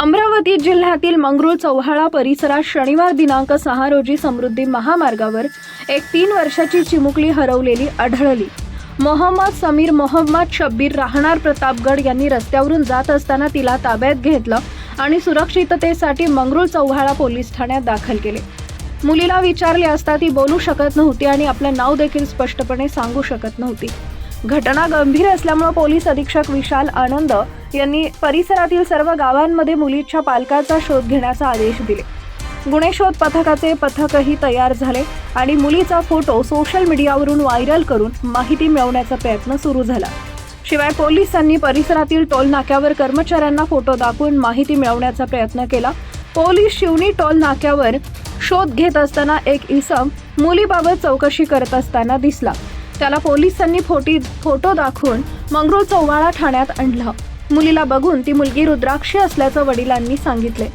अमरावती जिल्ह्यातील मंगरूळ चौहाळा परिसरात शनिवार दिनांक सहा रोजी समृद्धी महामार्गावर एक तीन वर्षाची चिमुकली हरवलेली आढळली. मोहम्मद समीर मोहम्मद शब्बीर राहणार प्रतापगड यांनी रस्त्यावरून जात असताना तिला ताब्यात घेतलं आणि सुरक्षिततेसाठी मंगरूळ चौहाळा पोलीस ठाण्यात दाखल केले. मुलीला विचारले असता ती बोलू शकत नव्हती आणि आपलं नाव देखील स्पष्टपणे सांगू शकत नव्हती. घटना गंभीर असल्यामुळे पोलीस अधीक्षक विशाल आनंद यांनी परिसरातील सर्व गावांमध्ये मुलीच्या पालकाचा शोध घेण्याचा आदेश दिले. गुन्हे शोध पथकाचे पथकही तयार झाले आणि मुलीचा फोटो सोशल मीडियावरून व्हायरल करून माहिती मिळवण्याचा प्रयत्न सुरू झाला. शिवाय पोलिसांनी परिसरातील टोल नाक्यावर कर्मचाऱ्यांना फोटो दाखवून माहिती मिळवण्याचा प्रयत्न केला. पोलीस शिवणी टोल नाक्यावर शोध घेत असताना एक इसम मुलीबाबत चौकशी करत असताना दिसला. त्याला पोलिसांनी फोटी फोटो दाखवून मंगरूळ चौवाळा ठाण्यात आणला. मुलीला बघून ती मुलगी रुद्राक्षी असल्याचं वडिलांनी सांगितले.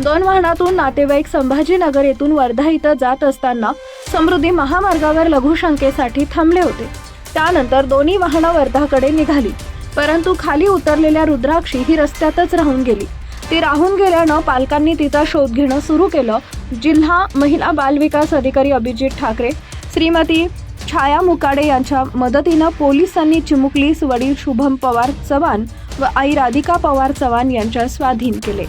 दोन वाहनातून नातेवाईक संभाजीनगर येथून वर्धा इथं जात असताना समृद्धी महामार्गावर लघुशंकेसाठी थांबले होते. त्यानंतर दोन्ही वाहनं वर्धाकडे निघाली. परंतु खाली उतरलेल्या रुद्राक्षी ही रस्त्यातच राहून गेली. ती राहून गेल्यानं पालकांनी तिचा शोध घेणं सुरू केलं. जिल्हा महिला बालविकास अधिकारी अभिजित ठाकरे श्रीमती छाया मुकाडे यांच्या मदतीनं पोलिसांनी चिमुकलीस वडील शुभम पवार चव्हाण व आई राधिका पवार चव्हाण यांच्या स्वाधीन केले.